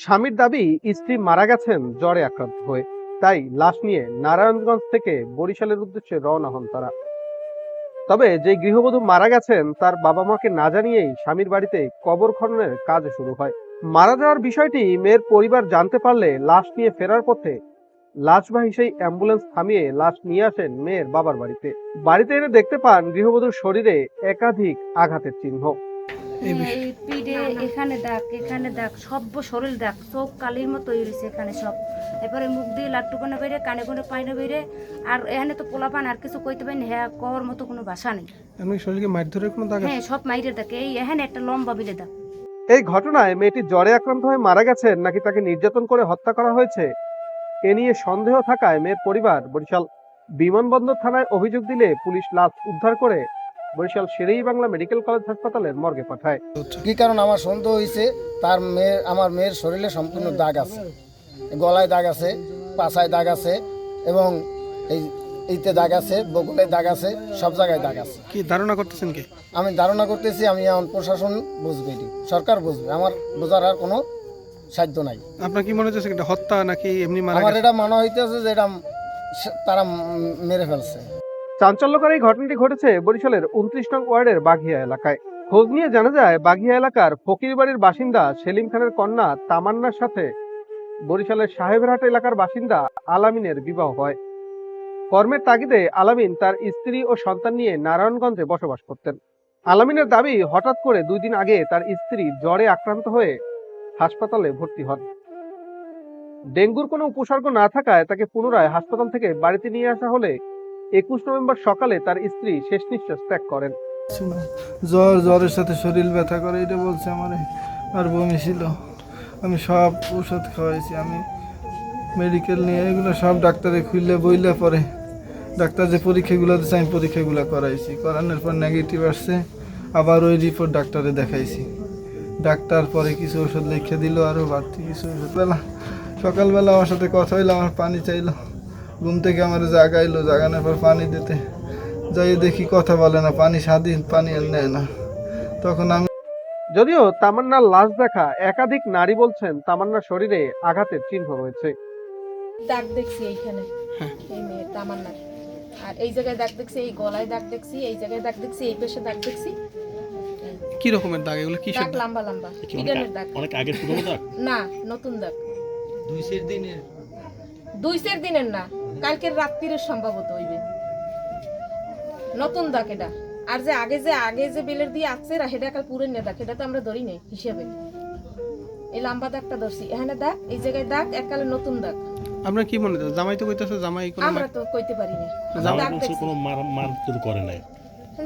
স্বামীর দাবি, স্ত্রী মারা গেছেন জ্বরে আক্রান্ত হয়ে। তাই লাশ নিয়ে নারায়ণগঞ্জ থেকে বরিশালের উদ্দেশ্যে রওনা হন তারা। তবে যে গৃহবধূ মারা গেছেন, তার বাবা মাকে না জানিয়েই স্বামীর বাড়িতে কবর খননের কাজ শুরু হয়। মারা যাওয়ার বিষয়টি মেয়ের পরিবার জানতে পারলে লাশ নিয়ে ফেরার পথে লাশবাহী সেই অ্যাম্বুলেন্স থামিয়ে লাশ নিয়ে আসেন মেয়ের বাবার বাড়িতে। বাড়িতে এনে দেখতে পান গৃহবধূর শরীরে একাধিক আঘাতের চিহ্ন। পিঠে এখানে দাগ এখানে দাগ সব শরীর দাগ চোখ কালির মতো হয়েছে এখানে সব। এরপরে মুখ দিয়ে লাট্টু কোনে বেড়ে কানে কোনে পাইনে বেড়ে আর এখানে তো পোলা পান আর কিছু কইতে পারেন হ্যাঁ কর মতো কোনো ভাষা নেই। এমনি শরীরে মার ধরে কোনো দাগ হ্যাঁ সব মাইরে দাগ। এই এখানে একটা লম্বা বিলে দাগ। এই ঘটনায় মেয়েটি জ্বরে আক্রান্ত হয়ে মারা গেছেন নাকি তাকে নির্যাতন করে হত্যা করা হয়েছে? এ নিয়ে সন্দেহ থাকায় মেয়ের পরিবার বরিশাল বিমানবন্দর থানায় অভিযোগ দিলে পুলিশ লাশ উদ্ধার করে বরিশাল শেরেই বাংলা মেডিকেল কলেজ হাসপাতালের মর্গে পাঠায়। কি কারণ আমার সন্দেহ হয়েছে তার মেয়ের আমার মেয়ের শরীরে সম্পূর্ণ দাগ আছে। গলায় দাগ আছে পাছায় দাগ আছে এবং এই এইতে দাগ আছে বগলে দাগ আছে সব জায়গায় দাগ আছে। কি ধারণা করতেছেন কি? আমি ধারণা করতেছি আমি এখন প্রশাসন বুঝবে এটি। সরকার বুঝবে আমার বোঝার আর কোনো সাধ্য নাই। আপনার কি মনে হচ্ছে এটা হত্যা নাকি এমনি মারা আমার এটা মনে হইতেছে যে এটা তারা মেরে ফেলছে। চাঞ্চল্যকর এই ঘটনাটি ঘটেছে বরিশালের উনত্রিশ নং ওয়ার্ডের বাঘিয়া এলাকায়। খোঁজ নিয়ে জানা যায়, বাঘিয়া এলাকার ফকির বাড়ির বাসিন্দা সেলিম খানের কন্যা তামান্নার সাথে বরিশালের সাহেবরহাট এলাকার বাসিন্দা আলামিনের বিবাহ হয়। কর্মের তাগিদে আলামিন তার স্ত্রী ও সন্তান নিয়ে নারায়ণগঞ্জে বসবাস করতেন। আলামিনের দাবি, হঠাৎ করে দুই দিন আগে তার স্ত্রী জ্বরে আক্রান্ত হয়ে হাসপাতালে ভর্তি হন। ডেঙ্গুর কোনো উপসর্গ না থাকায় তাকে পুনরায় হাসপাতাল থেকে বাড়িতে নিয়ে আসা হলে একুশ নভেম্বর সকালে তার স্ত্রী শেষ নিঃশ্বাস ত্যাগ করেন। জ্বর, জ্বরের সাথে শরীর ব্যথা করে, এটা বলছে আমার, আর বমি ছিল। আমি সব ওষুধ খাওয়াইছি, আমি মেডিকেল নিয়ে এগুলো সব ডাক্তারে খুললে বইলে পরে। ডাক্তার যে পরীক্ষাগুলো দিচ্ছে আমি পরীক্ষাগুলো করাইছি। করানোর পর নেগেটিভ আসছে, আবার ওই রিপোর্ট ডাক্তারে দেখাইছি। ডাক্তার পরে কিছু ওষুধ লিখে দিল আরও বাড়তি কিছু ওষুধ বেলা, সকালবেলা আমার সাথে কথা হইল, আমার পানি চাইলো। ঘুম থেকে আমার জাগাইলো জাগানোর পর পানি দিতে। যাই দেখি কথা বলে না পানি স্বাধীন পানি আর নেয় না। তখন আমি যদিও তামান্নার লাশ দেখা একাধিক নারী বলছেন তামান্নার শরীরে আঘাতের চিহ্ন রয়েছে। দাগ দেখছি এইখানে হ্যাঁ। এই মেয়ের তামান্নার। আর এই জায়গায় দাগ দেখছি এই গলায় দাগ দেখছি এই জায়গায় দাগ দেখছি এই পেশে দাগ দেখছি। কি রকমের দাগ? এগুলো কি দাগ লম্বা লম্বা। ইডেনের দাগ। অনেক আগের পুরনো দাগ? না নতুন দাগ। দুই সের দিনের না কালকের রাত্রির সম্ভবত হইবে। নতুন দাগ এটা। আর যে আগে যে আগে যে বেলের দিয়ে আসছে রা সেটা কাল পুরেন দাগ এটা তো আমরা ধরি নাই হিসেবে। এই লম্বা দাগটা ধরছি। এখানে দাগ এই জায়গায় দাগ এককালে নতুন দাগ। আমরা কি মনে হয় জামাই তো কইতাছে জামাই কোনো আমরা তো কইতে পারি না। জামাই কোনো মার মার করে নাই।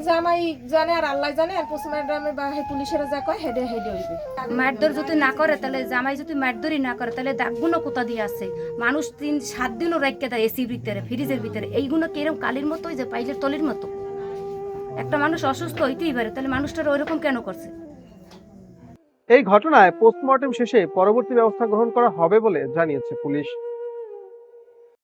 জামাই জানে আর আল্লাহ জানে আর বা হে পুলিশেরা যা কয় হেডে হেডে হইবে। মারধর যদি না করে তাহলে জামাই যদি মারধরই না করে তাহলে দাগগুলো কোথা দিয়ে আসে? মানুষ তিন সাত দিনও রাখতে দেয় এসির ভিতরে ফ্রিজের ভিতরে। এইগুলো কীরকম কালির মতো যে পাইলের তলির মতো? একটা মানুষ অসুস্থ হইতেই পারে তাহলে মানুষটার ওইরকম কেন করছে? এই ঘটনায় পোস্টমর্টেম শেষে পরবর্তী ব্যবস্থা গ্রহণ করা হবে বলে জানিয়েছে পুলিশ।